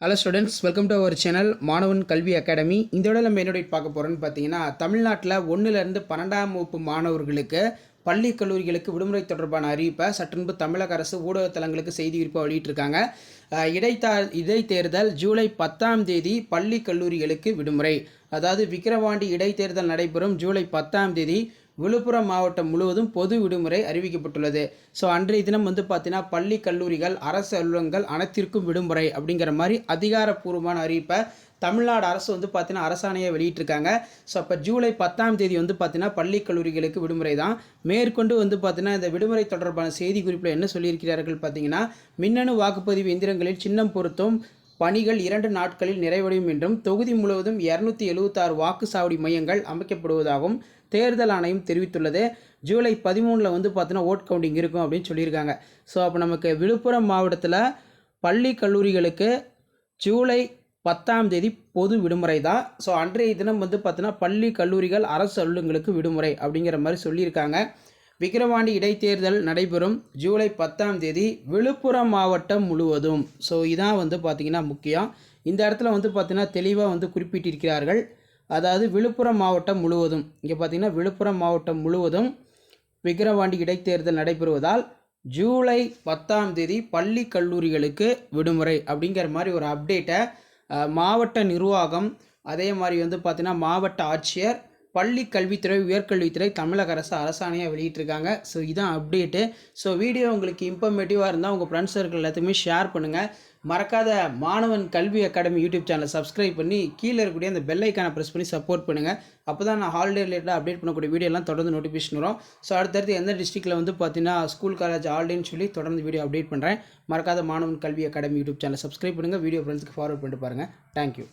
Hello students welcome to our channel Maanavan Kalvi academy இந்த விட நம்ம என்னோட பார்க்க போகிறோன்னு பார்த்தீங்கன்னா தமிழ்நாட்டில் ஒன்றுலேருந்து பன்னெண்டாம் வகுப்பு மாணவர்களுக்கு பள்ளி கல்லூரிகளுக்கு விடுமுறை தொடர்பான அறிவிப்பை சற்றுன்பு தமிழக அரசு ஊடகத்தலங்களுக்கு செய்தி குறிப்பாக வெளியிட்டிருக்காங்க. இடைத்தா இடைத்தேர்தல் ஜூலை பத்தாம் தேதி பள்ளி கல்லூரிகளுக்கு விடுமுறை. அதாவது விக்கிரவாண்டி இடைத்தேர்தல் நடைபெறும் ஜூலை பத்தாம் தேதி. விழுப்புரம் மாவட்டம் முழுவதும் பொது விடுமுறை அறிவிக்கப்பட்டுள்ளது. ஸோ அன்றைய தினம் வந்து பார்த்தீங்கன்னா பள்ளி கல்லூரிகள் அரசு அலுவலகங்கள் அனைத்திற்கும் விடுமுறை அப்படிங்கிற மாதிரி அதிகாரப்பூர்வமான அறிவிப்பை தமிழ்நாடு அரசு வந்து பார்த்தீங்கன்னா அரசாணையை வெளியிட்டிருக்காங்க. ஸோ அப்போ ஜூலை பத்தாம் தேதி வந்து பார்த்தீங்கன்னா பள்ளி கல்லூரிகளுக்கு விடுமுறை தான். மேற்கொண்டு வந்து பார்த்தீங்கன்னா இந்த விடுமுறை தொடர்பான செய்தி குறிப்பில் என்ன சொல்லியிருக்கிறார்கள் பார்த்தீங்கன்னா மின்னணு வாக்குப்பதிவு எந்திரங்களில் சின்னம் பொருத்தும் பணிகள் இரண்டு நாட்களில் நிறைவடையும் என்றும் தொகுதி முழுவதும் இரநூத்தி எழுபத்தாறு வாக்குச்சாவடி மையங்கள் அமைக்கப்படுவதாகவும் தேர்தல் ஆணையம் தெரிவித்துள்ளது. ஜூலை பதிமூணில் வந்து பார்த்தீங்கன்னா ஓட் கவுண்டிங் இருக்கும் அப்படின்னு சொல்லியிருக்காங்க. ஸோ அப்போ நமக்கு விழுப்புரம் மாவட்டத்தில் பள்ளி கல்லூரிகளுக்கு ஜூலை பத்தாம் தேதி பொது விடுமுறை தான். ஸோ அன்றைய தினம் வந்து பார்த்தீங்கன்னா பள்ளி கல்லூரிகள் அரசு அலுவலகங்களுக்கு விடுமுறை அப்படிங்கிற மாதிரி சொல்லியிருக்காங்க. விக்கிரவாண்டி இடைத்தேர்தல் நடைபெறும் ஜூலை பத்தாம் தேதி விழுப்புரம் மாவட்டம் முழுவதும். ஸோ இதான் வந்து பார்த்திங்கன்னா முக்கியம். இந்த இடத்துல வந்து பார்த்திங்கன்னா தெளிவாக வந்து குறிப்பிட்டிருக்கிறார்கள். அதாவது விழுப்புரம் மாவட்டம் முழுவதும். இங்கே பார்த்திங்கன்னா விழுப்புரம் மாவட்டம் முழுவதும் விக்கிரவாண்டி இடைத்தேர்தல் நடைபெறுவதால் ஜூலை பத்தாம் தேதி பள்ளி கல்லூரிகளுக்கு விடுமுறை அப்படிங்கிற மாதிரி ஒரு அப்டேட்டை மாவட்ட நிர்வாகம் அதே மாதிரி வந்து பார்த்திங்கன்னா மாவட்ட ஆட்சியர் பள்ளி கல்வித்துறை உயர்கல்வித்துறை தமிழக அரசு அரசாணையாக வெளியிட்டிருக்காங்க. ஸோ இதான் அப்டேட்டு ஸோ வீடியோ உங்களுக்கு இன்ஃபர்மேட்டிவாக இருந்தால் உங்கள் ஃப்ரெண்ட்ஸ் சர்க்கிள் எல்லாத்தையுமே ஷேர் பண்ணுங்கள் மறக்காத மாணவன் கல்வி அகாடமி யூடியூப் சேனலை சப்ஸ்கிரைப் பண்ணி கீழே இருக்கக்கூடிய அந்த பெல் ஐக்கானை ப்ரெஸ் பண்ணி சப்போர்ட் பண்ணுங்கள் அப்போ தான் நான் ஹாலிடே ரிலேட்டடாக அப்டேட் பண்ணக்கூடிய வீடியோலாம் தொடர்ந்து நோட்டிஃபிகேஷன் வரும். ஸோ அடுத்தடுத்து எந்த டிஸ்ட்ரிக்ட்டில் வந்து பார்த்தீங்கன்னா ஸ்கூல் காலேஜ் ஹாலிடேன்னு சொல்லி தொடர்ந்து வீடியோ அப்டேட் பண்ணுறேன் மறக்காத மாணவன் கல்வி அகாடமி யூடியூப் சேனலை சப்ஸ்கிரைப் பண்ணுங்கள் வீடியோ ஃப்ரெண்ட்ஸ்க்கு ஃபார்வர்ட் பண்ணிட்டு பாருங்கள் தேங்க்யூ